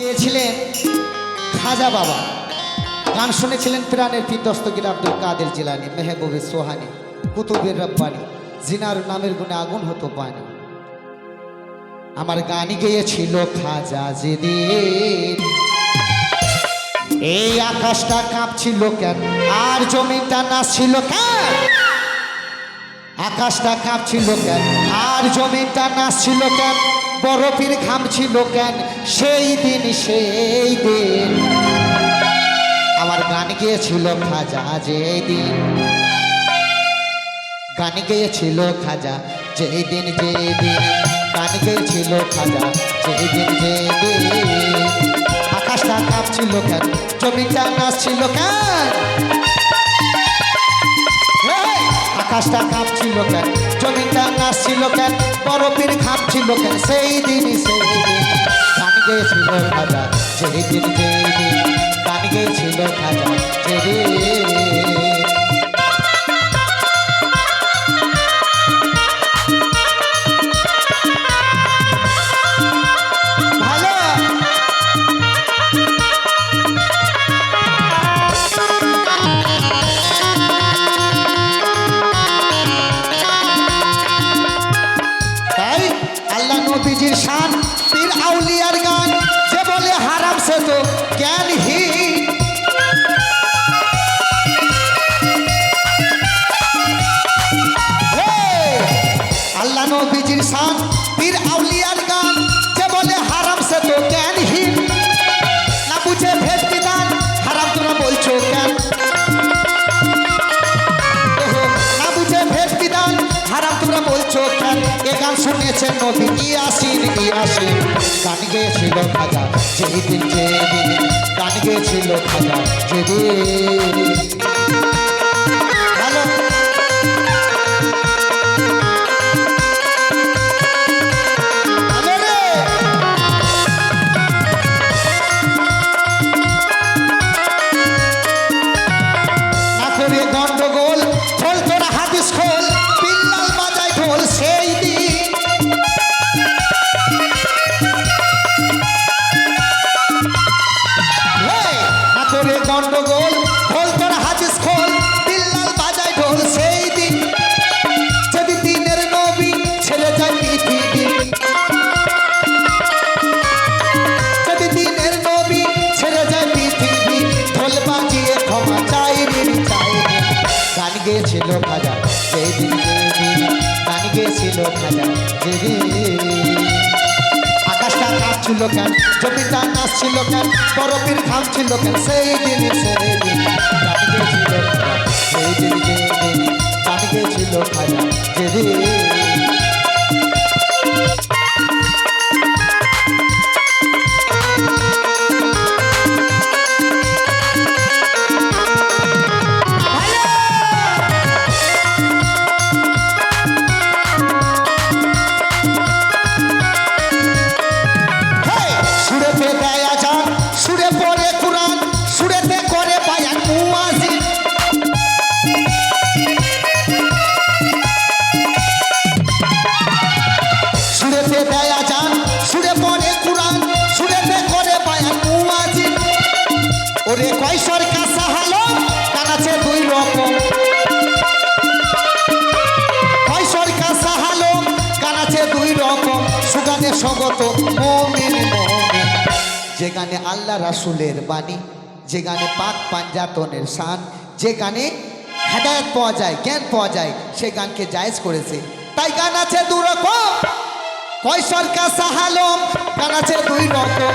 গিয়েছিলেন খাজা বাবা। গান শুনেছিলেন প্রাণের পীর দস্তগির আব্দুল কাদের জিলানি, মেহবুবে সোহানি, কুতুবের রব্বানি, জিনার নামের গুণে আগুন হতো পানি আমার গান গেয়েছিল খাজা যেদিন। এই আকাশটা কাঁপছিল কেন? আর জমিনটা নাচছিল কেন? আকাশটা কাঁপছিল কেন? আর জমিনটা নাচছিল কেন? বরফের ঘামছিল কেন? সেই দিন সেই দিন। আমার গান গিয়েছিল খাজা, যেই দিন। গান গেয়েছিল খাজা, যেই দিন যেই দিন। গান গেয়েছিল খাজা, যেই দিন যেই দিন। আকাশটা কাঁপছিল কেন? জমিটা নাচছিল কেন! আকাশটা কাঁপছিল কেন? জমিটা নাচছিল কেন? বরফের ঘামছিল কেন? সেই দিন সেই দিন গান গেয়েছিল খাজা যেই দিন গান গেয়েছিল খাজা যেই নবীজির শান গান শুনেছেন নবী ইয়াসিন ইয়াসিন গান গেয়েছিল খাজা যেদিন যেদিন। গান গেয়েছিল খাজা যেদিন। গান গেয়েছিল খাজা, যেদিন যেদিন গান গেছিল খাজা, যেদিন। আকাশটা কাঁপছিল কেন, জমিটা নাচছিল কেন, বরফের ঘাম ছিল কেন সেই দিন সেই দিন গান গেছিল সেই দিন যেদিন গান গেছিল খাজা, যেদিন। ওরে কয় সরকার সাহালো? কানাছে দুই রকম। কয় সরকার দুই রকম। সুগানে স্বগত মমিন যে গানে আল্লাহ রাসুলের বাণী, যে গানে পাক পাঞ্জাতনের শান, যে গানে হেদায়ত পাওয়া যায়, জ্ঞান পাওয়া যায়, সে গানকে জায়েজ করেছে। তাই গান আছে দু রকম। কয় সরকার সাহালম গান আছে দুই রকম।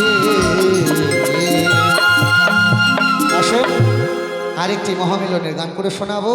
যেদিন আসো আরেকটি মহামিলনের গান করে শোনাবো।